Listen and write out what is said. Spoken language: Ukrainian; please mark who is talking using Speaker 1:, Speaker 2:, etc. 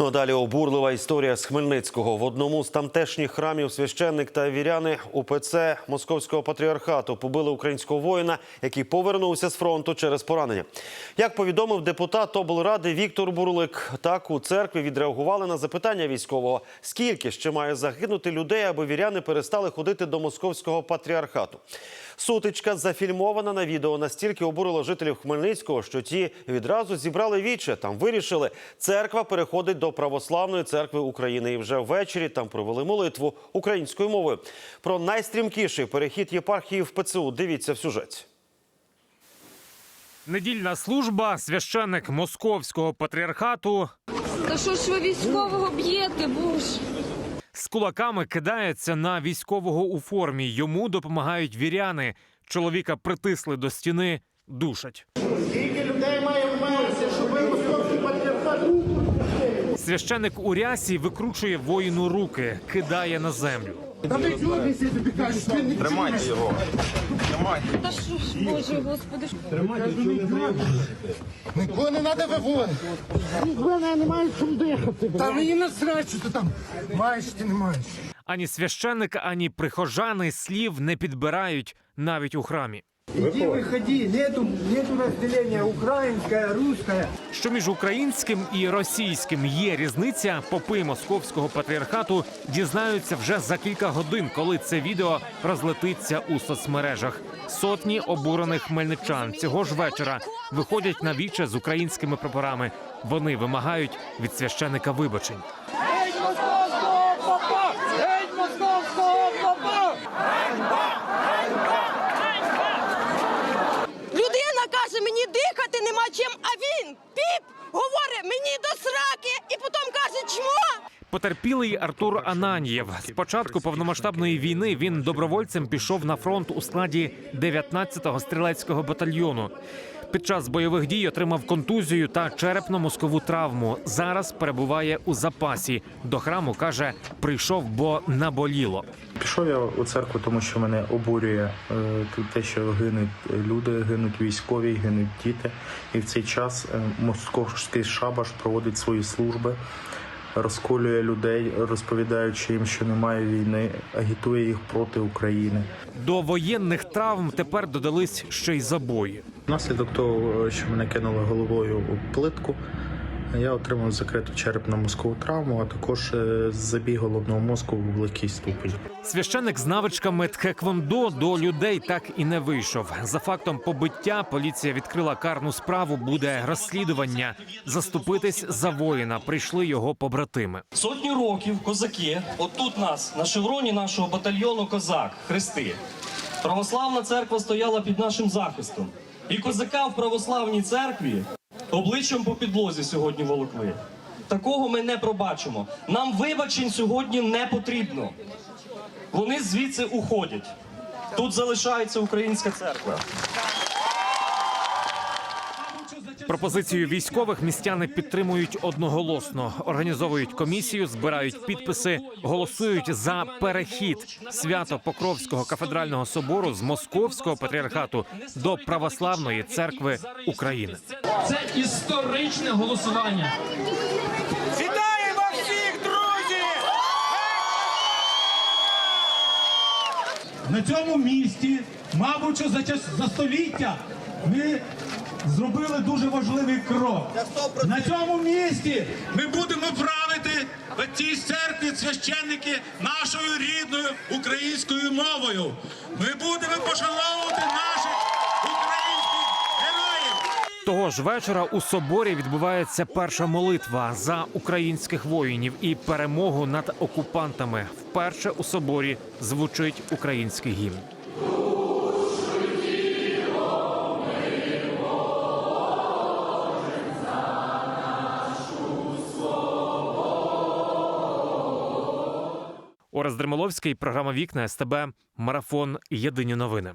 Speaker 1: Ну а далі обурлива історія з Хмельницького. В одному з тамтешніх храмів священник та віряни УПЦ Московського патріархату побили українського воїна, який повернувся з фронту через поранення. Як повідомив депутат облради Віктор Бурлик, так у церкві відреагували на запитання військового: скільки ще має загинути людей, аби віряни перестали ходити до московського патріархату. Сутичка зафільмована на відео настільки обурила жителів Хмельницького, що ті відразу зібрали віче. Там вирішили, церква переходить до православної церкви України. І вже ввечері там провели молитву українською мовою. Про найстрімкіший перехід єпархії в ПЦУ. Дивіться в сюжеті.
Speaker 2: Недільна служба, священник московського патріархату
Speaker 3: Та що ж ви військового б'єте, боже?
Speaker 2: з кулаками кидається на військового у формі. Йому допомагають віряни. Чоловіка притисли до стіни, душать.
Speaker 4: Скільки людей має вмерти, щоб ви московський патріархат
Speaker 2: Священник у рясі викручує воїну руки, кидає на землю.
Speaker 4: Ти не
Speaker 5: Тримайте його. Тримайте.
Speaker 3: Та що ж, боже, господи.
Speaker 4: Нікого не треба виводити. Мене немає чим дихати. Та мені насрать, що ти там маєш чи не маєш.
Speaker 2: Ані священник, ані прихожани слів не підбирають навіть у храмі.
Speaker 6: Иди, выходи, нету, нету разделения украинское, русское.
Speaker 2: Що між українським і російським є різниця, попи московського патріархату дізнаються вже за кілька годин, коли це відео розлетиться у соцмережах. Сотні обурених хмельничан цього ж вечора виходять на віче з українськими прапорами. Вони вимагають від священика вибачень.
Speaker 7: Людина каже, мені дихати нема чим, а він піп говорить мені до сраки і потім каже, чмо.
Speaker 2: Потерпілий Артур Ананьєв. З початку повномасштабної війни він добровольцем пішов на фронт у складі 19-го стрілецького батальйону. Під час бойових дій отримав контузію та черепно-мозкову травму. Зараз перебуває у запасі. До храму каже, прийшов, бо наболіло.
Speaker 8: Пішов я у церкву, тому що мене обурює е, те, що гинуть люди, гинуть військові, гинуть діти. І в цей час е, московський шабаш проводить свої служби, розколює людей, розповідаючи їм, що немає війни, агітує їх проти України.
Speaker 2: До воєнних травм тепер додались ще й забої.
Speaker 8: Наслідок того, що мене кинули головою у плитку, я отримав закриту черепно-мозкову травму, а також е, забіг головного мозку в великий ступень.
Speaker 2: Священник з навичками тхеквондо до людей так і не вийшов. За фактом побиття поліція відкрила карну справу. Буде розслідування. Заступитись за воїна прийшли його побратими.
Speaker 9: Сотні років козаки, отут нас, на шевроні нашого батальйону Козак, хрести. Православна церква стояла під нашим захистом. І козака в православній церкві обличчям по підлозі сьогодні волокли. Такого ми не пробачимо. Нам вибачень сьогодні не потрібно. Вони звідси уходять. Тут залишається українська церква.
Speaker 2: Пропозицію військових містяни підтримують одноголосно. Організовують комісію, збирають підписи, голосують за перехід свято Покровського кафедрального собору з московського патріархату до православної церкви України.
Speaker 10: Це історичне голосування.
Speaker 5: Вітаємо всіх, друзі!
Speaker 6: На цьому місті, мабуть, за, час, за століття ми зробили дуже важливий крок. На цьому місті ми будемо правити в цій церкві священники нашою рідною українською мовою. Ми будемо пошановувати наших українських героїв.
Speaker 2: Того ж вечора у соборі відбувається перша молитва за українських воїнів і перемогу над окупантами. Вперше у соборі звучить український гімн. Орес Дремоловський, програма Вікна СТБ, марафон Єдині новини.